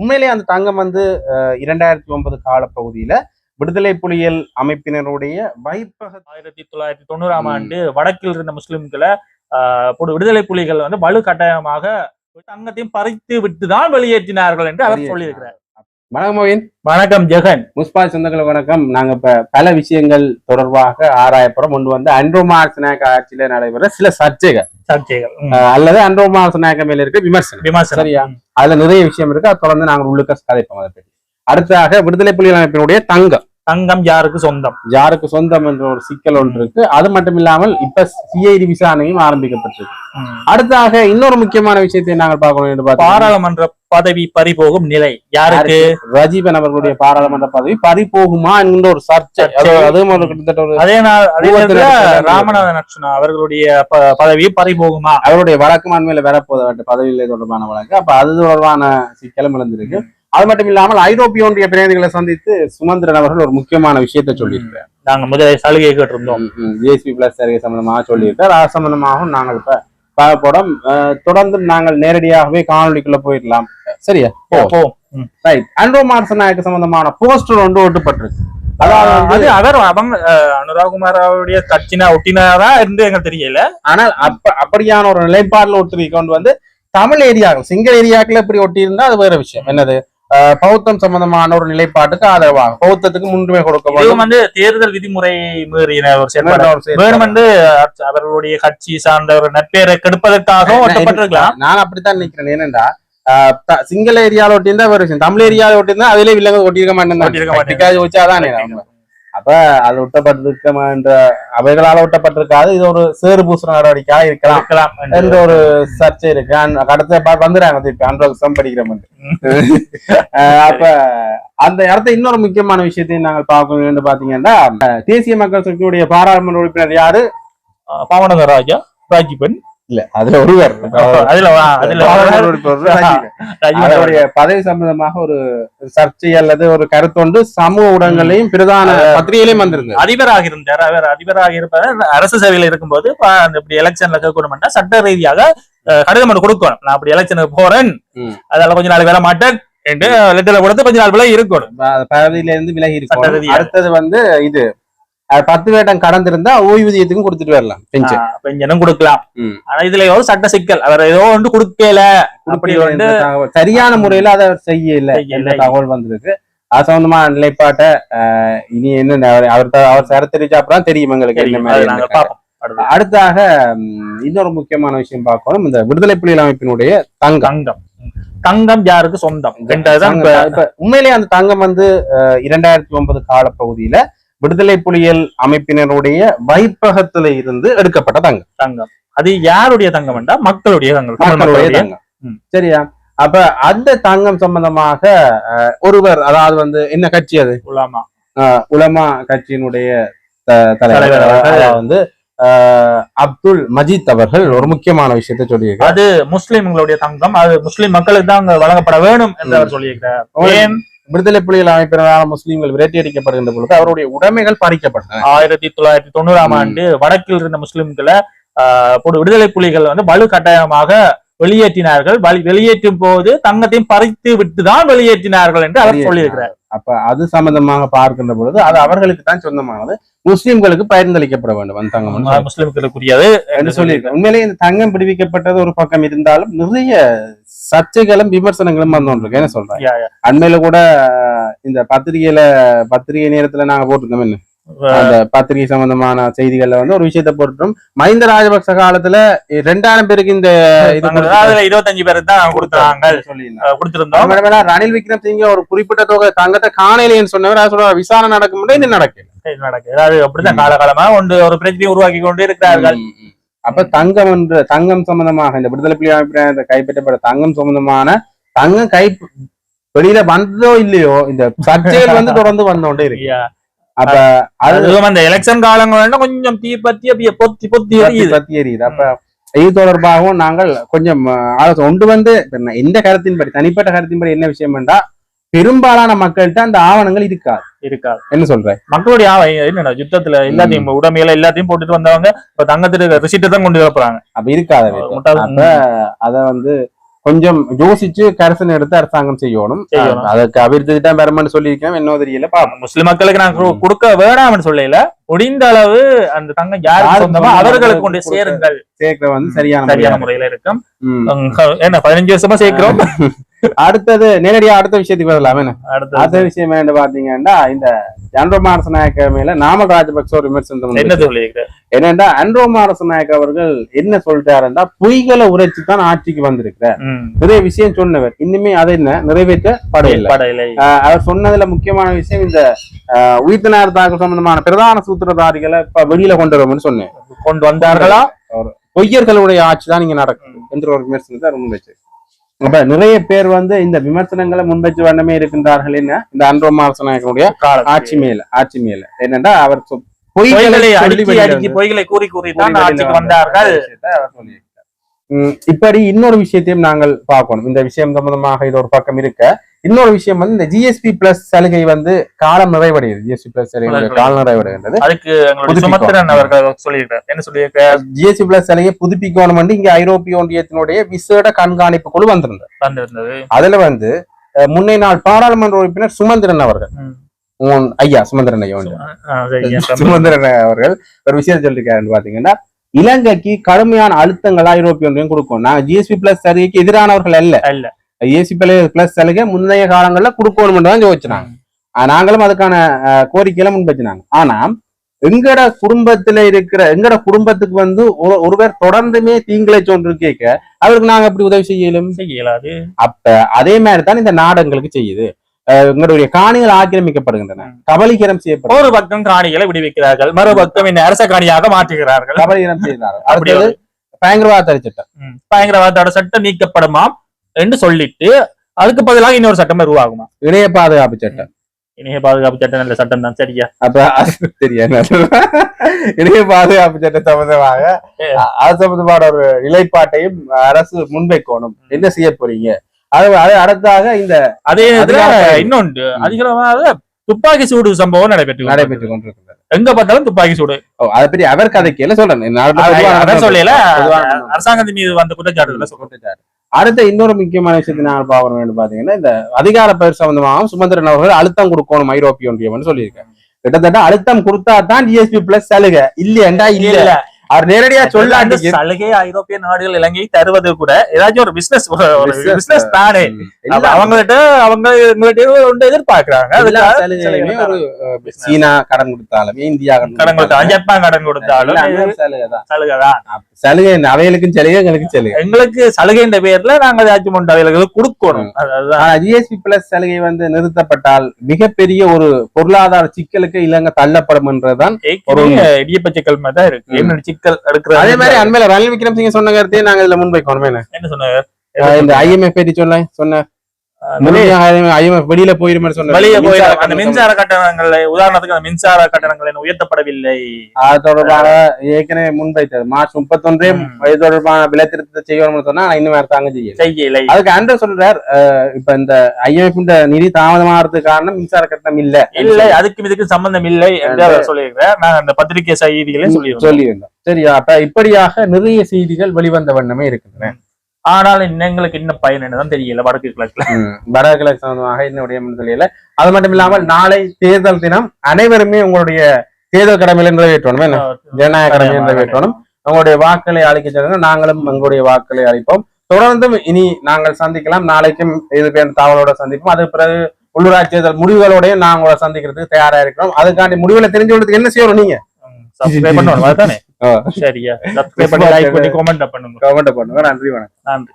உண்மையிலேயே அந்த தங்கம் வந்து இரண்டாயிரத்தி ஒன்பது காலப்பகுதியில விடுதலை புலிகள் அமைப்பினருடைய வைப்பக ஆயிரத்தி தொள்ளாயிரத்தி தொண்ணூறாம். ஆண்டு வடக்கில் இருந்த முஸ்லிம்களை விடுதலை புலிகள் வந்து வலு கட்டாயமாக தங்கத்தையும் பறித்து விட்டுதான் வெளியேற்றினார்கள் என்று அவர் சொல்லியிருக்கிறார் வணக்கம் மோயின் வணக்கம் ஜெகன். முஸ்பா சொந்தங்களுக்கு வணக்கம். நாங்க இப்ப பல விஷயங்கள் தொடர்பாக ஆராயப்புறம் கொண்டு வந்து அன்ரோமார்க்ஸ் நாயக்க ஆட்சியில நடைபெற சில சர்ச்சைகள். சர்ச்சைகள். அல்லது அன்ரோமார்க்ஸ் நாயக்க மேல இருக்க விமர்சனம். விமர்சனம். சரியா? அதுல நிறைய விஷயம் இருக்கு. அது தொடர்ந்து நாங்கள் உள்ளுக்க கதைப்போம் அதை பற்றி. அடுத்ததாக விடுதலை புலிகள் அமைப்பினுடைய தங்கம். தங்கம் யாருக்கு சொந்தம்? யாருக்கு சொந்தம் என்ற ஒரு சிக்கல் ஒன்று இருக்கு. அது மட்டும் இல்லாமல் இப்ப சிஐடி விசாரணையும் ஆரம்பிக்கப்பட்டிருக்கு. ம். அடுத்ததாக இன்னொரு முக்கியமான விஷயத்தை நாங்கள் பார்க்கணும் என்று பாராளுமன்ற பதவி பறிபோகும் நிலை யாருக்கு? ரஜீவன் அவர்களுடைய பாராளுமன்ற பதவி பறி போகுமா என்கின்ற ஒரு சர்ச்சை. சர்ச்சை. அது- அதுவும் ஒரு கிட்டத்தட்ட ஒரு அதே நாள் அதே ராமநாதன் அர்ச்சுனா அவர்களுடைய பதவி பறிபோகுமா? அவருடைய வழக்கு அண்மையில வரப்போத பதவியிலே தொடர்பான வழக்கு. அப்ப அது தொடர்பான சிக்கலும் இழந்திருக்கு அது மட்டும் இல்லாமல் ஐரோப்பிய ஒன்றிய பிரதிநிதிகளை சந்தித்து சுமந்திரன் அவர்கள் ஒரு முக்கியமான விஷயத்தை சொல்லியிருக்கார் நாங்க முதலில் சலுகை கேட்டிருந்தோம். ஜிஎஸ்பி பிளஸ் சர்வே சம்பந்தமாக சொல்லியிருக்கார் அது சம்பந்தமாகவும் நாங்கள் இப்ப பார்ப்போம் தொடர்ந்து நாங்கள் நேரடியாகவே காணொலிக்குள்ள போயிடலாம். சரியா. ரைட் அன்ரோ மார்சன் நாயக்கு சம்பந்தமான போஸ்டர் ஒன்று ஒட்டுப்பட்டிருக்கு. அதாவது அவர் அவங்க அஹ், அனுராகுமார் அவருடைய கட்சினா ஒட்டினாரா இருந்து எங்களுக்கு தெரியல. ஆனால் அப்ப அப்படியான ஒரு நிலைப்பாடுல ஒட்டி கொண்டு வந்து தமிழ் ஏரியாக்கள் சிங்கள ஏரியாக்கள் இப்படி ஒட்டி இருந்தா அது வேற விஷயம். என்னது? பௌத்தம் சம்பந்தமான ஒரு நிலைப்பாட்டுக்கு ஆதரவாக பௌத்தத்துக்கு முன்னுரிமை கொடுக்க வேண்டும். வந்து தேர்தல் விதிமுறை மீறின ஒரு செயல்பாடு. ஒரு வந்து அவர்களுடைய கட்சி சார்ந்த ஒரு நட்பெயரை கெடுப்பதற்காகவும் ஒட்டப்பட்டிருக்கலாம். நான் அப்படித்தான் நினைக்கிறேன். ஏனென்றா சிங்கள ஏரியால ஒட்டியிருந்தா விஷயம். தமிழ் ஏரியால ஒட்டியிருந்தா அதிலே வில்லங்க ஒட்டியிருக்க ஒட்டியிருக்க மாட்டேன் அப்ப அது ஒட்டப்பட்டிருக்க அவைகளால ஒட்டப்பட்டிருக்காது. இது ஒரு சேறு பூசுற நடவடிக்கையாக இருக்கலாம் இருக்கலாம் என்று. என்ற ஒரு சர்ச்சை இருக்கு. பா- வந்துடுறாங்க திருப்பி அன்றாக்சம் படிக்கிறோம் அப்ப அந்த இடத்த இன்னொரு முக்கியமான விஷயத்தையும் நாங்கள் பார்க்க வேண்டும் பாத்தீங்கன்னா தேசிய மக்கள் சக்தியுடைய பாராளுமன்ற உறுப்பினர் யாரு? பாவனக ராஜா ராஜீவன் இல்ல அதுல ஒருவர் அதுல அதுல அவருடைய பதவி சம்பந்தமாக ஒரு சர்ச்சை அல்லது ஒரு கருத்தொண்டு சமூக ஊடகங்களையும் பிரதான பத்திரிகையிலையும் வந்திருந்தது. அதிபராக இருந்தார். அவர் அதிபராக இருப்பவர் அரசு சேவையில் இருக்கும்போது இப்படி எலெக்ஷன்ல கேட்கணும்னா சட்ட ரீதியாக கடிதம் கொடுக்கணும். நான் அப்படி எலெக்ஷனுக்கு போறேன். ம். அதனால கொஞ்ச நாள் வர மாட்டேன் என்று லெட்டர்ல கொடுத்து கொஞ்ச நாள் விலை இருக்கணும். பதவியில இருந்து விலகி ரீதியாக. அடுத்தது வந்து இது பத்து வேட்டம் கடந்திருந்தா ஓய்வூதியத்துக்கும் கொடுத்துட்டு வரலாம் பென்ஷன் பெஞ்சனும் கொடுக்கலாம். ஆனா இதுல ஒரு சட்ட சிக்கல். அவர் ஏதோ ஒன்று கொடுக்கல. அப்படி வந்து. சரியான முறையில அதை செய்யல. என்ற தகவல் வந்திருக்கு. அது சம்பந்தமான நிலைப்பாட்டை இனி என்ன அவர் அவர் த- அவர் சரத்தரிச்சா அப்புறம் தெரியும் எங்களுக்கு என்ன. மாதிரி என்ன. அடுத்தாக இன்னொரு முக்கியமான விஷயம் பார்க்கணும். இந்த விடுதலை புலிகள் அமைப்பினுடைய தங்கம். தங்கம். தங்கம் யாருக்கு சொந்தம்? உண்மையிலேயே அந்த தங்கம் வந்து இரண்டாயிரத்தி ஒன்பது காலப்பகுதியில விடுதலை புலிகள் அமைப்பினருடைய வைப்பகத்துல இருந்து எடுக்கப்பட்ட தங்கம். தங்கம். அது யாருடைய தங்கம் என்றா? மக்களுடைய தங்கம். மக்களுடைய தங்கம். சரியா? அப்ப அந்த தங்கம் சம்பந்தமாக ஒருவர் அதாவது வந்து என்ன கட்சி அது? உலாமா. உலமா கட்சியினுடைய தலைவர் வந்து அப்துல் மஜீத் அவர்கள் ஒரு முக்கியமான விஷயத்தை சொல்லியிருக்காரு அது முஸ்லிம்களுடைய தங்கம். அது முஸ்லிம் மக்களுக்கு தான் வழங்கப்பட வேணும் என்று அவர் சொல்லியிருக்கிறார். விடுதலை புலிகள் அமைப்பினரால் முஸ்லீம்கள் விரட்டியடிக்கப்படுகின்ற பொழுது அவருடைய உடைமைகள் பறிக்கப்பட்டன ஆயிரத்தி தொள்ளாயிரத்தி தொண்ணூறாம். ஆண்டு வடக்கில் இருந்த முஸ்லிம்களை விடுதலை புலிகள் வந்து வலு கட்டாயமாக வெளியேற்றினார்கள் வெளியேற்றும் போது தங்கத்தையும் பறித்து விட்டுதான் வெளியேற்றினார்கள் என்று அவர் சொல்லியிருக்கிறார். அப்ப அது சம்பந்தமாக பார்க்கின்ற பொழுது அது அவர்களுக்கு தான் சொந்தமானது. முஸ்லிம்களுக்கு பகிர்ந்தளிக்கப்பட வேண்டும். அந்த தங்கம் முஸ்லிம்களுக்குரியது என்று சொல்லியிருக்கேன் உண்மையிலேயே இந்த தங்கம் பிடிவிக்கப்பட்டது ஒரு பக்கம் இருந்தாலும் நிறைய சர்ச்சைகளும் விமர்சனங்களும் வந்து கொண்டிருக்கு. என்ன சொல்றேன். அண்மையில கூட இந்த பத்திரிகையில பத்திரிகை நேரத்துல நாங்க போட்டிருந்தோம் என்ன? பத்திரிகை சம்பந்தமான செய்திகள்ல வந்து ஒரு விஷயத்தை போட்டுட்டோம். மஹிந்த ராஜபக்ச காலத்துல ரெண்டாயிரம் பேருக்கு இந்த இது இருபத்தஞ்சு பேருக்கு தான் கொடுத்தாங்க. கொடுத்திருந்தோம். ரணில் விக்ரமசிங்க ஒரு குறிப்பிட்ட தொகை தங்கத்தை காணலைன்னு சொன்னவர். சொல்ற விசாரணை நடக்கும் நடக்கல. இது நடக்குது அது அப்படிதான் காலகாலமா ஒன்று ஒரு பிரச்சனையை உருவாக்கி கொண்டு இருக்கிறார்கள். அப்ப தங்கம் என்று தங்கம் சம்பந்தமாக இந்த விடுதலை புலி அமைப்பினர் கைப்பற்றப்பட்ட தங்கம் சம்பந்தமான தங்கம் கை வெளியில வந்ததோ இல்லையோ இந்த சர்ச்சைகள் வந்து தொடர்ந்து வந்தோண்டே இருக்கு. யா. அப்ப அது அதுவும் அந்த எலெக்ஷன் காலங்கள்ல கொஞ்சம் தீ பத்தி அப்படியே பொத்தி பொத்தி பத்தி எரியுது. பத்தி எரியுது. அப்ப இது தொடர்பாகவும் நாங்கள் கொஞ்சம் ஆலோசனை ஒன்று வந்து எந்த கருத்தின்படி தனிப்பட்ட கருத்தின்படி என்ன விஷயம் என்றா பெரும்பாலான மக்கள்கிட்ட அந்த ஆவணங்கள் இருக்காது. இருக்காது. என்ன சொல்றேன் மக்களுடைய ஆவ- என்னடா யுத்தத்துல எல்லாத்தையும் உடமையில எல்லாத்தையும் போட்டுட்டு வந்தவங்க இப்ப தங்கத்துக்கு ரிசிப்ட் தான் கொண்டு வரப்போறாங்க அப்ப இருக்காது அத வந்து கொஞ்சம் யோசிச்சு கரசன் எடுத்து அரசாங்கம் செய்யணும். அதுக்கு அபிவிருத்தி தான் பெறமென்னு சொல்லியிருக்கேன். என்ன தெரியல. முஸ்லிம் மக்களுக்கு நான் கொடுக்க வேணாம்னு சொல்லல. முடிந்த அளவு அந்த தங்கம் யாருக்கு சொந்தமோ அவர்களுக்கு கொண்டு சேருங்கள். சேர்க்கிற வந்து சரியான சரியான முறையா முறையில இருக்கும். என்ன பதினஞ்சு வருஷமா சேர்க்கிறோம்? அடுத்தது நேரடியா அடுத்த விஷயத்துக்கு வரலாம் அடுத்த விஷயம். என்ன பாத்தீங்கன்னா இந்த அன்ரோ மாரசநாயக்க மேல நாமல் ராஜபக்ச ஒரு விமர்சனம் என்ன முன்வைச்சார். சொல்லியிருக்க என்னன்னா அன்ரோ மாரசநாயக்க அவர்கள் என்ன சொல்லிட்டாருன்னா பொய்களை உரைச்சு தான் ஆட்சிக்கு வந்திருக்கிறார். நிறைய விஷயம் சொன்னவர். இன்னுமே அதை என்ன? நிறைவேற்றப்படவில்லை. படையிலை ஆஹ் அவர் சொன்னதுல முக்கியமான விஷயம் இந்த உயிர்த்தினார் தாக்கல் சம்பந்தமான பிரதான சூத்திரதாரிகளை இப்ப வெளியில கொண்டு வரும்னு சொன்னேன். கொண்டு வந்தார்களா? பொய்யர்களுடைய ஆட்சி தான் இங்க நடக்கும் என்ற ஒரு விமர்சனத்தை அவர் முன்வச்சு அப்ப நிறைய பேர் வந்து இந்த விமர்சனங்களை முன்வச்சு வண்ணமே இருக்கின்றார்கள் என்ன? இந்த அன்றோ மாரசநாயகனுடைய. ஆட்சி மேல ஆட்சி மேல. என்னன்னா அவர் பொய்களை அடுக்கி அடுக்கி பொய்களை கூறி கூறி தான் ஆட்சிக்கு வந்த வந்தார்கள். இப்படி இன்னொரு விஷயத்தையும் நாங்கள் பார்க்கணும். இந்த விஷயம் சம்பந்தமாக இது ஒரு பக்கம் இருக்க. இன்னொரு விஷயம் வந்து இந்த ஜிஎஸ்பி பிளஸ் சலுகை வந்து காலம் நிறைவடையுது ஜிஎஸ்பி பிளஸ் சலுகை காலம் நிறைவடைகின்றது. அதுக்கு என்ன சொல்லியிருக்கார் ஜிஎஸ்பி பிளஸ் சலுகை புதுப்பிக்கணும் வந்து இங்க ஐரோப்பிய ஒன்றியத்தினுடைய விசேட கண்காணிப்பு குழு வந்திருந்தது. அதுல வந்து அஹ், முன்னைய நாள் பாராளுமன்ற உறுப்பினர் சுமந்திரன் அவர்கள். ஐயா சுமந்திரன் ஐயா. சுமந்திரன். அவர்கள் ஒரு விஷயம் சொல்லிருக்காருன்னு பாத்தீங்கன்னா இலங்கைக்கு கடுமையான அழுத்தங்கள் ஐரோப்பிய ஒன்றியம் கொடுக்கும். நாங்க ஜிஎஸ்பி பிளஸ் சலுகைக்கு எதிரானவர்கள் அல்ல. அல்ல. ஜிஎஸ்பி பிளஸ் சலுகை முந்தைய காலங்கள்ல கொடுக்கணும் தான் யோசிச்சாங்க நாங்களும் அதுக்கான கோரிக்கையில முன்வச்சினாங்க. ஆனா எங்கட குடும்பத்துல இருக்கிற எங்கட குடும்பத்துக்கு வந்து ஒரு- ஒருவர் தொடர்ந்துமே தீங்களை சொன்று கேட்க அவருக்கு நாங்க எப்படி உதவி செய்யலும் செய்ய இயலாது. அப்ப அதே மாதிரி தான் இந்த நாடகங்களுக்கு செய்யுது. எங்களுடைய காணிகள் ஆக்கிரமிக்கப்படுகின்றன. கபலீகரம் செய்யப்படும். ஒரு பக்கம் காணிகளை விடுவிக்கிறார்கள் மறுபக்கம் இந்த அரச காணியாக மாற்றுகிறார்கள். கபலீகரம் அப்படி அடுத்தது பயங்கரவாத தடை சட்டம். ம். பயங்கரவாதத்தோட சட்டம் நீக்கப்படுமாம் என்று சொல்லிட்டு அதுக்கு பதிலாக இன்னொரு சட்டம் உருவாகுமா இணைய பாதுகாப்பு சட்டம். இணைய பாதுகாப்பு சட்டம் நல்ல சட்டம் தான் சரியா? அப்ப அது தெரியாது. இணைய பாதுகாப்பு சட்டம் சம்பந்தமாக அது சம்பந்தமான ஒரு நிலைப்பாட்டையும் அரசு முன்வைக்கணும். என்ன செய்ய போறீங்க? அடுத்தாக இந்த அதே. இன்னொன்று. அதிகமாக துப்பாக்கி சூடு சம்பவம் நடைபெற்று நடைபெற்றுக் கொண்டிருக்கிறது. எங்க பார்த்தாலும் துப்பாக்கி சூடு. அதை பற்றி அவர் கதைக்கு சொல்றேன் சொல்லல. அரசாங்கத்தின் மீது வந்த குற்றச்சாட்டுகளை சொல்றோம் சொல்லிட்டாரு. அடுத்த இன்னொரு முக்கியமான விஷயத்தை நாங்கள் பார்க்க வேண்டும் பாத்தீங்கன்னா இந்த அதிகார பயிர் சம்பந்தமாகவும் சுமந்திரன் அவர்கள் அழுத்தம் கொடுக்கணும் ஐரோப்பிய ஒன்றியம்னு சொல்லியிருக்காரு. கிட்டத்தட்ட அழுத்தம் கொடுத்தா தான் டிஎஸ்பி பிளஸ் சலுகை. இல்லையண்டா இல்ல. இல்ல. அவர் நேரடியா அந்த சொல்லாட்டி சலுகை ஐரோப்பிய நாடுகள் இலங்கை தருவது கூட ஏதாச்சும் ஒரு பிசினஸ் ஒரு பிசினஸ் தானே. அவங்கள்ட்ட அவங்க எங்கள்ட்ட ஒன்று எதிர்பார்க்கறாங்க. ஒரு சீனா கடன் கொடுத்தாலுமே இந்தியா கடன் கொடுத்தாலும். ஜப்பான் கடன் கொடுத்தாலும் ஒரு சலுகை தான். சலுகை அவைகளுக்கும் சலுகை எங்களுக்கும் சலுகை. எங்களுக்கு சலுகைன்ற பேர்ல நாங்க ஏதாச்சும் ஒன்று அவைகளுக்கு கொடுக்கணும். ஜிஎஸ்பி பிளஸ் சலுகை வந்து நிறுத்தப்பட்டால் மிகப்பெரிய ஒரு பொருளாதார சிக்கலுக்கு இலங்கை தள்ளப்படும் என்றுதான் ஏற்கனவே இடியப்ப சிக்கல் மாதிரி இருக்கு. சிக்கல் எடுக்கிறது அதே மாதிரி அண்மையில ரணில் விக்ரமசிங்க சொன்ன கருத்தையும் நாங்க இதுல முன்வைக்கணும் என்ன சொன்னாங்க இந்த ஐஎம்எஃப் பற்றி சொல்ல சொன்ன வெளியில போயிருமே சொன்ன வெளியே அந்த மின்சார கட்டணங்கள் உதாரணத்துக்கு அந்த மின்சார கட்டணங்கள் உயர்த்தப்படவில்லை? அது தொடர்பாக ஏற்கனவே முன்வைத்தது. மார்ச் முப்பத்தொன்றே. இது தொடர்பான விலை திருத்தத்தை செய்யணும்னு சொன்னா இன்னும் அரசாங்கம் செய்யல. செய்யலை. அதுக்கு அண்டர் சொல்றார் இப்ப இந்த ஐஎம்எஃப் நிதி தாமதமாகிறதுக்கு காரணம் மின்சார கட்டணம் இல்ல இல்லை அதுக்கும் இதுக்கும் சம்பந்தம் இல்லை என்று சொல்லியிருக்கிறார். நான் அந்த பத்திரிகை செய்திகளே சொல்லியிருக்கேன் சொல்லியிருந்தோம் சரியா அப்ப இப்படியாக நிறைய செய்திகள் வெளிவந்த வண்ணமே இருக்கின்றன. ஆனால் இன்னும் எங்களுக்கு என்ன பயன் என்னதான் தெரியல வடக்கு கிழக்குல ம். வடகிழக்கு சம்பந்தமாக என்னுடைய தெரியல. அது மட்டும் இல்லாமல் நாளை தேர்தல் தினம் அனைவருமே உங்களுடைய தேர்தல் கடமையில நிறைவேற்றணும் என்ன? ஜனநாயக கடமையை நிறைவேற்றணும். உங்களுடைய வாக்களை அளிக்க சொல்லுங்க நாங்களும் எங்களுடைய வாக்களை அளிப்போம். தொடர்ந்தும் இனி நாங்கள் சந்திக்கலாம். நாளைக்கும் இது பேர் தகவலோட சந்திப்போம். அது பிறகு உள்ளூராட்சி தேர்தல் முடிவுகளோடய நான் உங்களை சந்திக்கிறதுக்கு தயாரா இருக்கிறோம். அதுக்காண்டி முடிவுகளை தெரிஞ்சு கொள்றதுக்கு என்ன செய்யணும் நீங்க? சப்ஸ்கிரைப் பண்ணணும். சரியா. சப்ஸ்கிரைப் பண்ணி லைக் பண்ணி கமெண்ட் பண்ணுங்க. கமெண்ட் பண்ணுங்க. நன்றி வணக்கம். நன்றி.